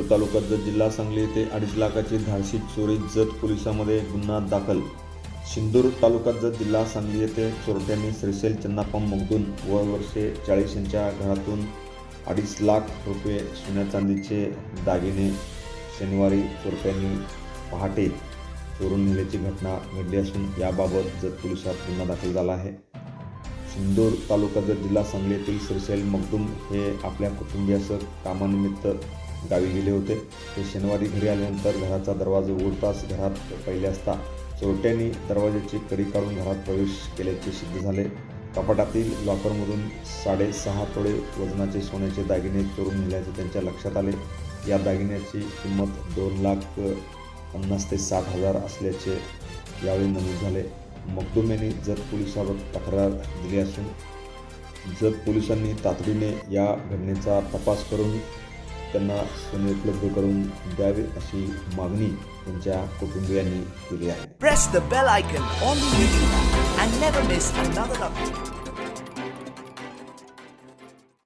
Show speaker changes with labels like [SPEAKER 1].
[SPEAKER 1] सिंदूर तालुक्यात जत जिल्हा सांगली येथे अडीच लाखाची धाडशी चोरी जत पोलिसांमध्ये गुन्हा दाखल. सिंदूर तालुक्यात जत जिल्हा सांगली येथे चोरट्यांनी श्रीशैल चन्नाप्पा मगदून व वर्षे चाळीस यांच्या घरातून अडीच लाख रुपये सोन्या चांदीचे दागिने शनिवारी चोरट्यांनी पहाटे चोरून नेल्याची घटना घडली असून याबाबत जत पोलिसात गुन्हा दाखल झाला आहे. सिंदूर तालुका जत जिल्हा सांगली येथील श्रीशैल मगदूम हे आपल्या कुटुंबियासह कामानिमित्त गावी गेले होते. ते शनिवारी घरी आल्यानंतर घराचा दरवाजा उघडताच घरात पहिले असता चोरट्यांनी दरवाजाची कडी काढून घरात प्रवेश केल्याचे सिद्ध झाले. कपाटातील लॉकरमधून साडेसहा तोडे वजनाचे सोन्याचे दागिने चोरून नेल्याचे त्यांच्या लक्षात आले. या दागिन्याची किंमत दोन लाख पन्नास ते साठ हजार असल्याचे यावेळी नमूद झाले. मखदूम यांनी जत पोलिसावर तक्रार दिली असून जत पोलिसांनी तातडीने या घटनेचा तपास करून त्यांना सोने उपलब्ध करून द्यावे अशी मागणी त्यांच्या कुटुंबियांनी केली आहे.